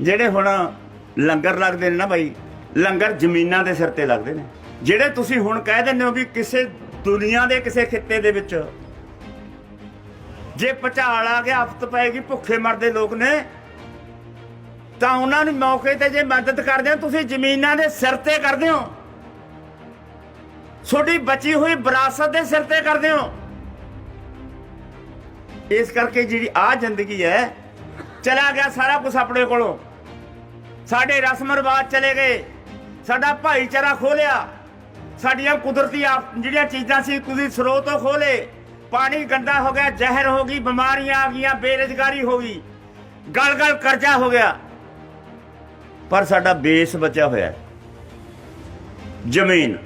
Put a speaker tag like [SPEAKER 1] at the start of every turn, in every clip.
[SPEAKER 1] ਜਿਹੜੇ ਹੁਣ ਲੰਗਰ ਲੱਗਦੇ ਨੇ ਨਾ ਬਾਈ, ਲੰਗਰ ਜ਼ਮੀਨਾਂ ਦੇ ਸਿਰ ਤੇ ਲੱਗਦੇ ਨੇ। ਜਿਹੜੇ ਤੁਸੀਂ ਹੁਣ ਕਹਿ ਦਿੰਦੇ ਹੋ ਵੀ ਕਿਸੇ ਦੁਨੀਆ ਦੇ ਕਿਸੇ ਖਿੱਤੇ ਦੇ ਵਿੱਚ ਜੇ ਪਚਾਲ ਆ ਗਿਆ, ਆਫਤ ਪਏਗੀ, ਭੁੱਖੇ ਮਰਦੇ ਲੋਕ ਨੇ, ਤਾਂ ਉਹਨਾਂ ਨੂੰ ਮੌਕੇ ਤੇ ਜੇ ਮਦਦ ਕਰਦੇ ਹੋ, ਤੁਸੀਂ ਜ਼ਮੀਨਾਂ ਦੇ ਸਿਰ ਤੇ ਕਰਦੇ ਹੋ। ਛੋਟੀ ਬਚੀ ਹੋਈ ਵਿਰਾਸਤ ਦੇ ਸਿਰ ਤੇ ਕਰਦੇ ਹੋ। ਇਸ ਕਰਕੇ ਜਿਹੜੀ ਆ ਜ਼ਿੰਦਗੀ ਹੈ ਚਲਾ ਗਿਆ ਸਾਰਾ ਕੁਝ ਆਪਣੇ ਕੋਲੋਂ। ਸਾਡੇ ਰਸਮ ਰਿਵਾਜ ਚਲੇ ਗਏ। ਸਾਡਾ ਭਾਈਚਾਰਾ ਖੋਲਿਆ। ਸਾਡੀਆਂ ਕੁਦਰਤੀ ਜਿਹੜੀਆਂ ਚੀਜ਼ਾਂ ਸੀ ਕੁਝ ਸਰੋਤੋਂ ਖੋਲੇ। ਪਾਣੀ ਗੰਦਾ ਹੋ ਗਿਆ, ਜ਼ਹਿਰ ਹੋ ਗਈ, ਬਿਮਾਰੀਆਂ ਆ ਗਈਆਂ, ਬੇਰੁਜ਼ਗਾਰੀ ਹੋ ਗਈ। ਗਲ ਗਲ ਕਰਜ਼ਾ ਹੋ ਗਿਆ। ਪਰ ਸਾਡਾ ਬੇਸ ਬਚਿਆ ਹੋਇਆ ਹੈ। ਜ਼ਮੀਨ।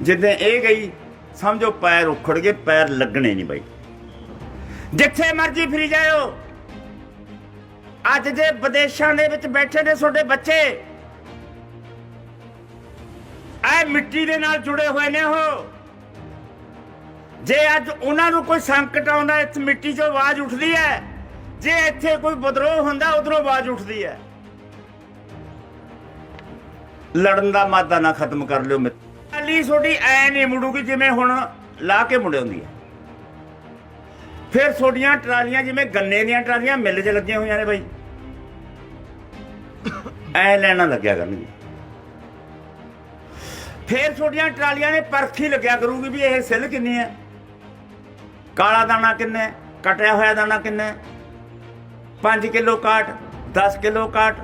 [SPEAKER 1] ਜਿੱਦਾਂ ਇਹ ਗਈ, ਸਮਝੋ ਪੈਰ ਉਖੜ ਗਏ, ਪੈਰ ਲੱਗਣੇ ਨਹੀਂ ਬਾਈ। ਜਿੱਥੇ ਮਰਜ਼ੀ ਫਰੀ ਜਾਇਓ। ਅੱਜ ਜੇ ਵਿਦੇਸ਼ਾਂ ਦੇ ਵਿੱਚ ਬੈਠੇ ਨੇ ਤੁਹਾਡੇ ਬੱਚੇ, ਐ ਮਿੱਟੀ ਦੇ ਨਾਲ ਜੁੜੇ ਹੋਏ ਨੇ ਉਹ। ਜੇ ਅੱਜ ਉਹਨਾਂ ਨੂੰ ਕੋਈ ਸੰਕਟ ਆਉਂਦਾ, ਇਸ ਮਿੱਟੀ 'ਚੋਂ ਆਵਾਜ਼ ਉੱਠਦੀ ਹੈ ਜੇ ਇੱਥੇ ਕੋਈ ਵਿਦਰੋਹ ਹੁੰਦਾ, ਉਧਰੋਂ ਆਵਾਜ਼ ਉੱਠਦੀ ਹੈ ਲੜਨ ਦਾ ਮਾਦਾ ਨਾ ਖਤਮ ਕਰ ਲਿਓ ਮਿੱਤਰ ਤੁਹਾਡੀ ਐ ਨਹੀਂ ਮੁੜੂਗੀ ਜਿਵੇਂ ਹੁਣ ਲਾ ਕੇ ਮੁੜਉਂਦੀ ਹੈ ਫਿਰ ਤੁਹਾਡੀਆਂ ਟਰਾਲੀਆਂ ਜਿਵੇਂ ਗੰਨੇ ਦੀਆਂ ਟਰਾਲੀਆਂ ਮਿੱਲ 'ਚ ਲੱਗੀਆਂ ਹੋਈਆਂ ਨੇ ਬਾਈ। ਐ ਲੈਣਾ ਲੱਗਿਆ ਕਰਨਗੇ। ਫਿਰ ਤੁਹਾਡੀਆਂ ਟਰਾਲੀਆਂ ਨੇ ਪਰਖੀ ਲੱਗਿਆ ਕਰੂਗੀ ਵੀ ਇਹ ਸਿੱਲ ਕਿੰਨੀ ਹੈ ਕਾਲਾ ਦਾਣਾ ਕਿੰਨਾ ਹੈ, ਕਟਿਆ ਹੋਇਆ ਦਾਣਾ ਕਿੰਨਾ ਹੈ। 5 ਕਿਲੋ ਕਾਟ 10 ਕਿਲੋ ਕਾਟ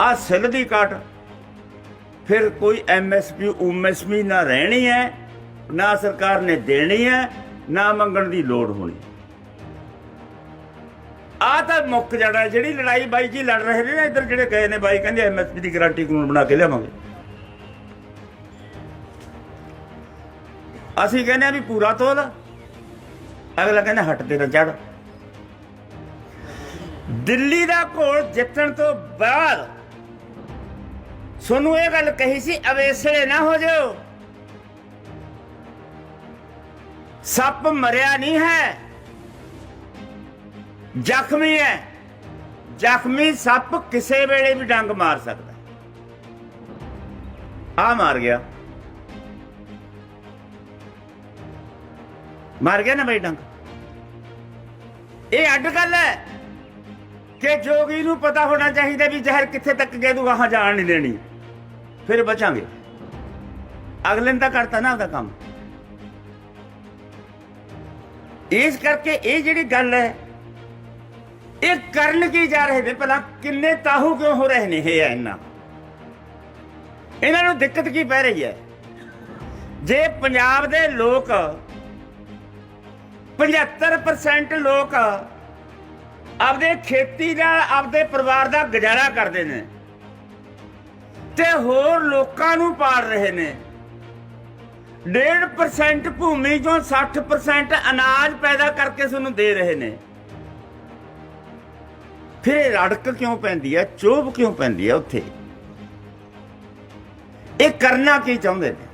[SPEAKER 1] ਆ ਸਿੱਲ ਦੀ ਕਾਟ। ਫਿਰ ਕੋਈ ਐਮਐਸਪੀ ਉਮਐਸਪੀ ਨਾ ਰਹਿਣੀ ਹੈ, ਨਾ ਸਰਕਾਰ ਨੇ ਦੇਣੀ ਹੈ ਨਾ ਮੰਗਣ ਦੀ ਲੋੜ ਹੋਣੀ। ਆ ਤਾਂ ਮੁੱਕ ਜਾਣਾ ਜਿਹੜੀ ਲੜਾਈ ਬਾਈ ਜੀ ਲੜ ਰਹੇ ਨੇ ਨਾ ਇੱਧਰ ਜਿਹੜੇ ਗਏ ਨੇ ਬਾਈ, ਕਹਿੰਦੇ ਐਮਐਸਪੀ ਦੀ ਗਾਰੰਟੀ ਕਾਨੂੰਨ ਬਣਾ ਕੇ ਲਿਆਵਾਂਗੇ। ਅਸੀਂ ਕਹਿੰਦੇ ਆ ਵੀ ਪੂਰਾ ਤੋਲ, ਅਗਲਾ ਕਹਿੰਦਾ ਹਟ ਤੇ ਨਾ ਚੜ ਦਿੱਲੀ ਦਾ ਘੋਲ ਜਿੱਤਣ ਤੋਂ ਬਾਅਦ ਸੋਨੂੰ ਇਹ ਗੱਲ ਕਹੀ ਸੀ ਅਵੇਸਲੇ ਨਾ ਹੋ ਜਾਓ ਸੱਪ ਮਰਿਆ ਨਹੀਂ ਹੈ। ਜ਼ਖਮੀ ਹੈ। ਜ਼ਖਮੀ ਸੱਪ ਕਿਸੇ ਵੇਲੇ ਵੀ ਡੰਗ ਮਾਰ ਸਕਦਾ ਆ ਮਾਰ ਗਿਆ। ਮਾਰ ਗਿਆ ਨਾ ਬਈ ਡੰਗ? ਇਹ ਅੱਡ ਗੱਲ ਹੈ ਕਿ ਜੋਗੀ ਨੂੰ ਪਤਾ ਹੋਣਾ ਚਾਹੀਦਾ ਵੀ ਜ਼ਹਿਰ ਕਿੱਥੇ ਤੱਕ ਗਿਆ, ਤੂੰ ਗਾਹਾਂ ਜਾਣ ਨਹੀਂ ਦੇਣੀ। ਫਿਰ ਬਚਾਂਗੇ। ਅਗਲੇ ਨੇ ਤਾਂ ਕਰਤਾ ਨਾ ਉਹਦਾ ਕੰਮ। ਇਸ ਕਰਕੇ ਇਹ ਜਿਹੜੀ ਗੱਲ ਹੈ, ਇਹ ਕਰਨ ਕੀ ਜਾ ਰਹੇ ਨੇ ਭਲਾ? ਕਿੰਨੇ ਤਾਹੂ ਕਿਉਂ ਹੋ ਰਹੇ ਨੇ ਇਹ ਇੰਨਾ ਇਹਨਾਂ? ਨੂੰ ਦਿੱਕਤ ਕੀ ਪੈ ਰਹੀ ਹੈ? ਜੇ ਪੰਜਾਬ ਦੇ ਲੋਕ 75% ਲੋਕ ਆਪਦੇ ਖੇਤੀ ਨਾਲ ਆਪਦੇ ਪਰਿਵਾਰ ਦਾ ਗੁਜ਼ਾਰਾ ਕਰਦੇ ਨੇ ਤੇ ਹੋਰ ਲੋਕਾਂ ਨੂੰ ਪਾਲ ਰਹੇ ਨੇ 1.5% ਭੂਮੀ ਚੋਂ 60% ਅਨਾਜ ਪੈਦਾ ਕਰਕੇ ਤੁਹਾਨੂੰ ਦੇ ਰਹੇ ਨੇ। ਫਿਰ ਰੜਕ ਕਿਉਂ ਪੈਂਦੀ ਹੈ ਚੋਭ ਕਿਉਂ ਪੈਂਦੀ ਹੈ ਉੱਥੇ? ਇਹ ਕਰਨਾ ਕੀ ਚਾਹੁੰਦੇ ਨੇ?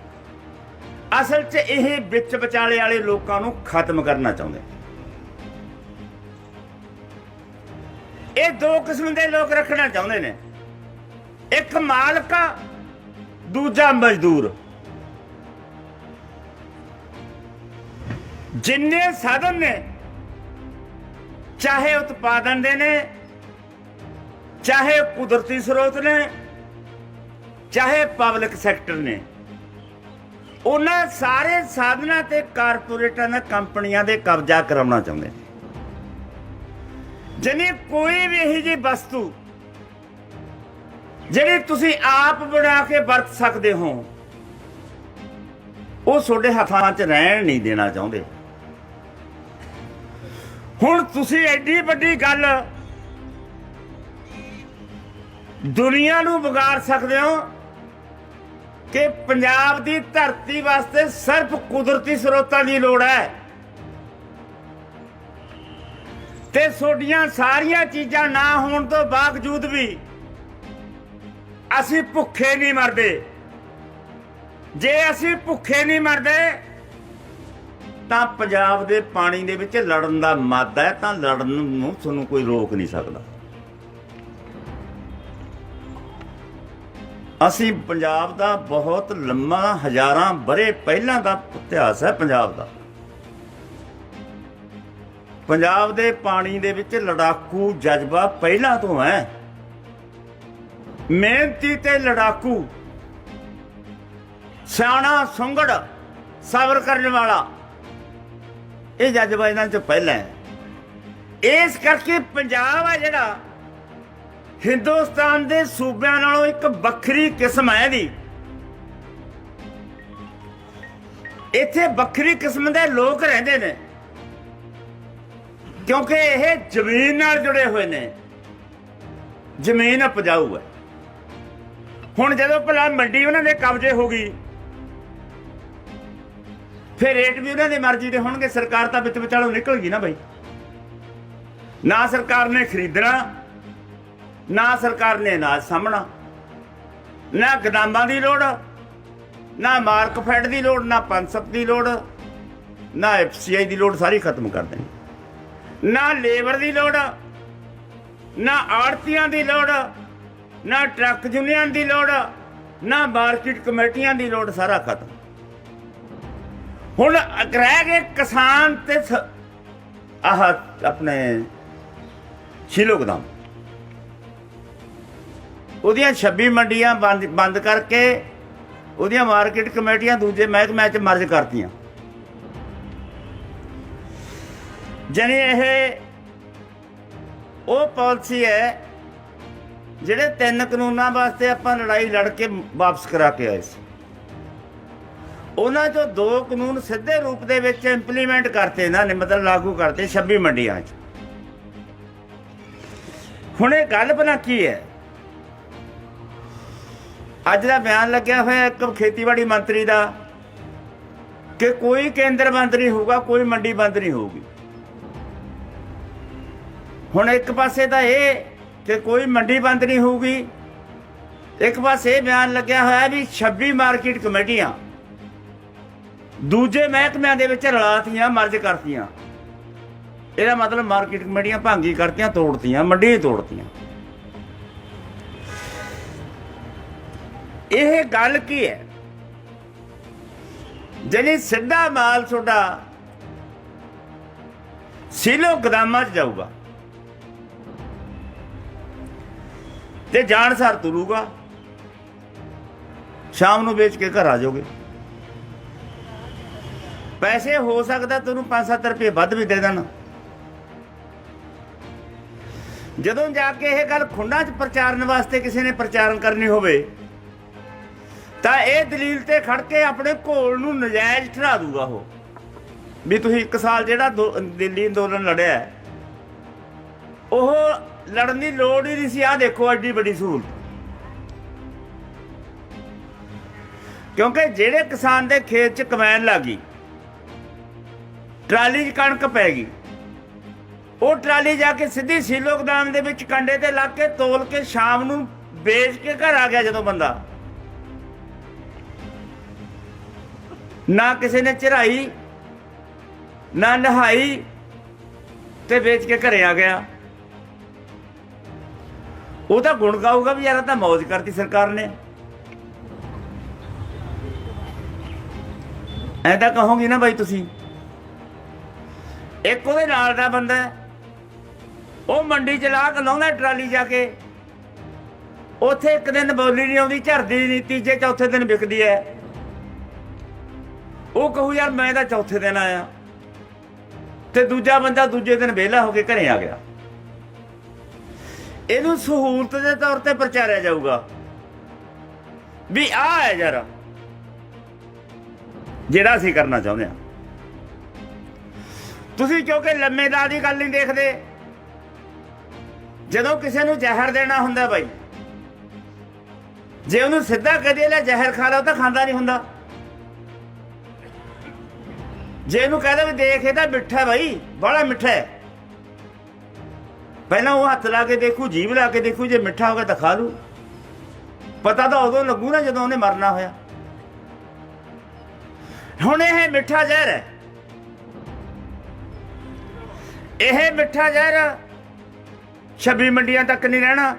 [SPEAKER 1] ਅਸਲ 'ਚ ਇਹ ਵਿੱਚ ਵਿਚਾਲੇ ਵਾਲੇ ਲੋਕਾਂ ਨੂੰ ਖਤਮ ਕਰਨਾ ਚਾਹੁੰਦੇ ਇਹ ਦੋ ਕਿਸਮ ਦੇ ਲੋਕ ਰੱਖਣਾ ਚਾਹੁੰਦੇ ਨੇ। ਇੱਕ ਮਾਲਕ, ਦੂਜਾ ਮਜ਼ਦੂਰ। ਜਿੰਨੇ ਸਾਧਨ ਨੇ, ਚਾਹੇ ਉਤਪਾਦਨ ਦੇ ਨੇ, ਚਾਹੇ ਕੁਦਰਤੀ ਸਰੋਤ ਨੇ, ਚਾਹੇ ਪਬਲਿਕ ਸੈਕਟਰ ਨੇ, ਉਹਨਾਂ ਸਾਰੇ ਸਾਧਨਾਂ ਤੇ ਕਾਰਪੋਰੇਟਾਂ ਨੇ ਕੰਪਨੀਆਂ ਦੇ ਕਬਜ਼ਾ ਕਰਾਉਣਾ ਚਾਹੁੰਦੇ ਨੇ। ਜਨੀ ਕੋਈ ਵੀ ਇਹੀ ਜੀ ਵਸਤੂ, ਜਿਹੜੀ ਤੁਸੀਂ ਆਪ ਬਣਾ ਕੇ ਵਰਤ ਸਕਦੇ ਹੋ, ਉਹ ਤੁਹਾਡੇ ਹੱਥਾਂ 'ਚ ਰਹਿਣ ਨਹੀਂ ਦੇਣਾ ਚਾਹੁੰਦੇ। ਹੁਣ ਤੁਸੀਂ ਐਡੀ ਵੱਡੀ ਗੱਲ ਦੁਨੀਆ ਨੂੰ ਵਿਗਾੜ ਸਕਦੇ ਹੋ ਕਿ ਪੰਜਾਬ ਦੀ ਧਰਤੀ ਵਾਸਤੇ ਸਿਰਫ ਕੁਦਰਤੀ ਸਰੋਤਾਂ ਦੀ ਲੋੜ ਹੈ। ਤੇ ਤੁਹਾਡੀਆਂ ਸਾਰੀਆਂ ਚੀਜ਼ਾਂ ਨਾ ਹੋਣ ਤੋਂ ਬਾਵਜੂਦ ਵੀ ਅਸੀਂ ਭੁੱਖੇ ਨਹੀਂ ਮਰਦੇ। ਜੇ ਅਸੀਂ ਭੁੱਖੇ ਨਹੀਂ ਮਰਦੇ ਤਾਂ ਪੰਜਾਬ ਦੇ ਪਾਣੀ ਦੇ ਵਿੱਚ ਲੜਨ ਦਾ ਮਾਦਾ ਹੈ, ਤਾਂ ਲੜਨ ਨੂੰ ਤੁਹਾਨੂੰ ਕੋਈ ਰੋਕ ਨਹੀਂ ਸਕਦਾ। ਅਸੀਂ ਪੰਜਾਬ ਦਾ ਬਹੁਤ ਲੰਮਾ, ਹਜ਼ਾਰਾਂ ਬਰੇ ਪਹਿਲਾਂ ਦਾ ਇਤਿਹਾਸ ਹੈ ਪੰਜਾਬ ਦਾ। ਪੰਜਾਬ ਦੇ ਪਾਣੀ ਦੇ ਵਿੱਚ ਲੜਾਕੂ ਜਜ਼ਬਾ ਪਹਿਲਾਂ ਤੋਂ ਹੈ। ਮਿਹਨਤੀ ਤੇ ਲੜਾਕੂ, ਸਿਆਣਾ ਸੁੰਗੜ ਸਬਰ ਕਰਨ ਵਾਲਾ ਇਹ ਜਜ਼ਬਾ ਇਹਨਾਂ ਚ ਪਹਿਲਾਂ ਹੈ। ਇਸ ਕਰਕੇ ਪੰਜਾਬ ਆ ਜਿਹੜਾ, ਹਿੰਦੁਸਤਾਨ ਦੇ ਸੂਬਿਆਂ ਨਾਲੋਂ ਇੱਕ ਵੱਖਰੀ ਕਿਸਮ ਹੈ ਦੀ ਇੱਥੇ ਵੱਖਰੀ ਕਿਸਮ ਦੇ ਲੋਕ ਰਹਿੰਦੇ ਨੇ। ਕਿਉਂਕਿ ਇਹ ਜ਼ਮੀਨ ਨਾਲ ਜੁੜੇ ਹੋਏ ਨੇ। ਜ਼ਮੀਨ ਉਪਜਾਊ ਹੈ। ਹੁਣ ਜਦੋਂ ਭਲਾ ਮੰਡੀ ਉਹਨਾਂ ਦੇ ਕਬਜ਼ੇ ਹੋ ਗਈ ਫਿਰ ਰੇਟ ਵੀ ਉਹਨਾਂ ਦੀ ਮਰਜ਼ੀ ਦੇ ਹੋਣਗੇ, ਸਰਕਾਰ ਤਾਂ ਵਿੱਚ ਵਿਚਾਲੋਂ ਨਿਕਲ ਗਈ ਨਾ ਬਈ। ਨਾ ਸਰਕਾਰ ਨੇ ਖਰੀਦਣਾ, ਨਾ ਸਰਕਾਰ ਨੇ ਅਨਾਜ ਸਾਹਮਣਾ ਨਾ ਗਦਾਮਾਂ ਦੀ ਲੋੜ, ਨਾ ਮਾਰਕਫੈਡ ਦੀ ਲੋੜ, ਨਾ ਪੰਸਪ ਦੀ ਲੋੜ, ਨਾ ਐਫਸੀਆਈ ਦੀ ਲੋੜ, ਸਾਰੀ ਖਤਮ ਕਰ ਦੇਣੀ। ਨਾ ਲੇਬਰ ਦੀ ਲੋੜ, ਨਾ ਆੜਤੀਆਂ ਦੀ ਲੋੜ, ਨਾ ਟਰੱਕ ਯੂਨੀਅਨ ਦੀ ਲੋੜ, ਨਾ ਮਾਰਕੀਟ ਕਮੇਟੀਆਂ ਦੀ ਲੋੜ, ਸਾਰਾ ਖਤਮ। ਹੁਣ ਰਹਿ ਗਏ ਕਿਸਾਨ ਤੇ ਸ- ਆਹ ਆਪਣੇ ਸ਼ੀਲੋ ਗੋਦਾਮ ਉਹਦੀਆਂ 26 ਮੰਡੀਆਂ ਬੰਦ ਬੰਦ ਕਰਕੇ ਉਹਦੀਆਂ ਮਾਰਕੀਟ ਕਮੇਟੀਆਂ ਦੂਜੇ ਮਹਿਕਮਿਆਂ 'ਚ ਮਰਜ ਕਰਤੀਆਂ। ਜਾਣੀ ਇਹ ਉਹ ਪਾਲਿਸੀ ਹੈ ਜਿਹੜੇ ਤਿੰਨ ਕਾਨੂੰਨਾਂ ਵਾਸਤੇ ਆਪਾਂ ਲੜਾਈ ਲੜ ਕੇ ਵਾਪਸ ਕਰਾ ਕੇ ਆਏ ਸੀ। ਉਹਨਾਂ ਚੋਂ ਦੋ ਕਾਨੂੰਨ ਸਿੱਧੇ ਰੂਪ ਦੇ ਵਿੱਚ ਇੰਪਲੀਮੈਂਟ ਕਰਤੇ ਇਹਨਾਂ ਨੇ, ਮਤਲਬ ਲਾਗੂ ਕਰਤੇ 26 ਮੰਡੀਆਂ 'ਚ। ਹੁਣ ਇਹ ਗੱਲ ਬਣਾ ਕੀ ਹੈ? ਅੱਜ ਦਾ ਬਿਆਨ ਲੱਗਿਆ ਹੋਇਆ ਇੱਕ ਖੇਤੀਬਾੜੀ ਮੰਤਰੀ ਦਾ ਕਿ ਕੋਈ ਕੇਂਦਰ ਬੰਦ ਨਹੀਂ ਹੋਊਗਾ, ਕੋਈ ਮੰਡੀ ਬੰਦ ਨਹੀਂ ਹੋਊਗੀ। ਹੁਣ ਇੱਕ ਪਾਸੇ ਤਾਂ ਇਹ ਕਿ ਕੋਈ ਮੰਡੀ ਬੰਦ ਨਹੀਂ ਹੋਊਗੀ। ਇੱਕ ਪਾਸੇ ਬਿਆਨ ਲੱਗਿਆ ਹੋਇਆ ਵੀ 26 ਮਾਰਕੀਟ ਕਮੇਟੀਆਂ ਦੂਜੇ ਮਹਿਕਮਿਆਂ ਦੇ ਵਿੱਚ ਰਲਾਤੀਆਂ, ਮਰਜ ਕਰਤੀਆਂ। ਇਹਦਾ ਮਤਲਬ ਮਾਰਕੀਟ ਕਮੇਟੀਆਂ ਭਾਂਗੀ ਕਰਤੀਆਂ, ਤੋੜਤੀਆਂ, ਮੰਡੀ ਤੋੜਤੀਆਂ। ਇਹ ਗੱਲ ਕੀ ਹੈ? ਜਿਹੜੀ ਸਿੱਧਾ ਮਾਲ ਤੁਹਾਡਾ ਸਿਲੋ ਗਦਾਮਾਂ 'ਚ ਜਾਊਗਾ। ਤੇ ਜਾਣ ਸਰ ਤੁਰੂਗਾ। ਸ਼ਾਮ ਨੂੰ ਵੇਚ ਕੇ ਘਰ ਆ ਜਾਓਗੇ। ਪੈਸੇ ਹੋ ਸਕਦਾ ਤੁਹਾਨੂੰ 5-7 ਰੁਪਏ ਵੱਧ ਵੀ ਦੇ ਦੇਣ। ਜਦੋਂ ਜਾ ਕੇ ਇਹ ਗੱਲ ਖੁੰਡਾਂ 'ਚ ਪ੍ਰਚਾਰਨ ਵਾਸਤੇ ਕਿਸੇ ਨੇ ਪ੍ਰਚਾਰਨ ਕਰਨੀ ਹੋਵੇ, ਤਾਂ ਇਹ ਦਲੀਲ ਤੇ ਖੜ ਕੇ ਆਪਣੇ ਘੋਲ ਨੂੰ ਨਜਾਇਜ਼ ਠਹਿਰਾ ਦੂਗਾ ਉਹ। ਵੀ ਤੁਸੀਂ ਇੱਕ ਸਾਲ ਜਿਹੜਾ ਦਿੱਲੀ ਅੰਦੋਲਨ ਲੜਿਆ ਉਹ ਲੜਨ ਦੀ ਲੋੜ ਹੀ ਨਹੀਂ ਸੀ। ਆ ਦੇਖੋ ਐਡੀ ਵੱਡੀ ਸਹੂਲਤ। ਕਿਉਂਕਿ ਜਿਹੜੇ ਕਿਸਾਨ ਦੇ ਖੇਤ 'ਚ ਕਮੈਨ ਲੱਗੀ ਟਰਾਲੀ 'ਚ ਕਣਕ ਪੈ ਗਈ। ਉਹ ਟਰਾਲੀ ਜਾ ਕੇ ਸਿੱਧੀ ਸੀਲੋ ਗੋਦਾਮ ਦੇ ਵਿੱਚ ਕੰਡੇ ਤੇ ਲਾ ਕੇ ਤੋਲ ਕੇ ਸ਼ਾਮ ਨੂੰ ਵੇਚ ਕੇ ਘਰ ਆ ਗਿਆ ਜਦੋਂ ਬੰਦਾ। ਨਾ ਕਿਸੇ ਨੇ ਚੜਾਈ ਨਾ ਨਹਾਈ ਤੇ ਵੇਚ ਕੇ ਘਰੇ ਆ ਗਿਆ। ਉਹ ਤਾਂ ਗੁਣ ਗਾਊਗਾ ਵੀ ਯਾਰ ਤਾਂ ਮौज ਕਰਤੀ ਸਰਕਾਰ ਨੇ। ਐ ਤਾਂ ਕਹੋਗੇ ਨਾ ਬਾਈ ਤੁਸੀਂ ਇੱਕ ਉਹਦੇ ਨਾਲ ਦਾ ਬੰਦਾ ਉਹ ਮੰਡੀ ਚ ਲਾ ਕੇ ਲਾਉਂਦਾ ਟਰਾਲੀ ਜਾ ਕੇ। ਉੱਥੇ ਇੱਕ ਦਿਨ ਬੋਲੀ ਨਹੀਂ ਆਉਂਦੀ ਝਰਦੀ ਨਹੀਂ ਤੀਜੇ ਚੌਥੇ ਦਿਨ ਵਿਕਦੀ ਹੈ। ਉਹ ਕਹੂ, ਯਾਰ ਮੈਂ ਤਾਂ ਚੌਥੇ ਦਿਨ ਆਇਆ। ਤੇ ਦੂਜਾ ਬੰਦਾ ਦੂਜੇ ਦਿਨ ਵਿਹਲਾ ਹੋ ਕੇ ਘਰੇ ਆ ਗਿਆ। ਇਹਨੂੰ ਸਹੂਲਤ ਦੇ ਤੌਰ ਤੇ ਪ੍ਰਚਾਰਿਆ ਜਾਊਗਾ। ਵੀ ਆ ਹੈ ਯਾਰ, ਜਿਹੜਾ ਅਸੀਂ ਕਰਨਾ ਚਾਹੁੰਦੇ ਹਾਂ। ਤੁਸੀਂ ਕਿਉਂਕਿ ਲੰਮੇਦਾਰ ਦੀ ਗੱਲ ਨਹੀਂ ਦੇਖਦੇ? ਜਦੋਂ ਕਿਸੇ ਨੂੰ ਜ਼ਹਿਰ ਦੇਣਾ ਹੁੰਦਾ ਬਾਈ, ਜੇ ਉਹਨੂੰ ਸਿੱਧਾ ਕਹਦੇ ਲੈ ਜ਼ਹਿਰ ਖਾ ਲਾ ਤਾਂ ਖਾਂਦਾ ਨਹੀਂ ਹੁੰਦਾ। ਜੇ ਇਹਨੂੰ ਕਹਦਾ ਵੀ ਦੇਖ, ਇਹ ਮਿੱਠਾ ਬਾਈ ਬੜਾ ਮਿੱਠਾ ਹੈ। ਪਹਿਲਾਂ ਉਹ ਹੱਥ ਲਾ ਕੇ ਦੇਖੂ, ਜੀਭ ਲਾ ਕੇ ਦੇਖੂ, ਜੇ ਮਿੱਠਾ ਹੋਗਾ ਤਾਂ ਖਾ ਲੂ। ਪਤਾ ਤਾਂ ਉਦੋਂ ਲੱਗੂ ਨਾ ਜਦੋਂ ਉਹਨੇ ਮਰਨਾ ਹੋਇਆ। ਹੁਣ ਇਹ ਮਿੱਠਾ ਜ਼ਹਿਰ ਹੈ। ਇਹ ਮਿੱਠਾ ਜ਼ਹਿਰ 26 ਮੰਡੀਆਂ ਤੱਕ ਨਹੀਂ ਰਹਿਣਾ।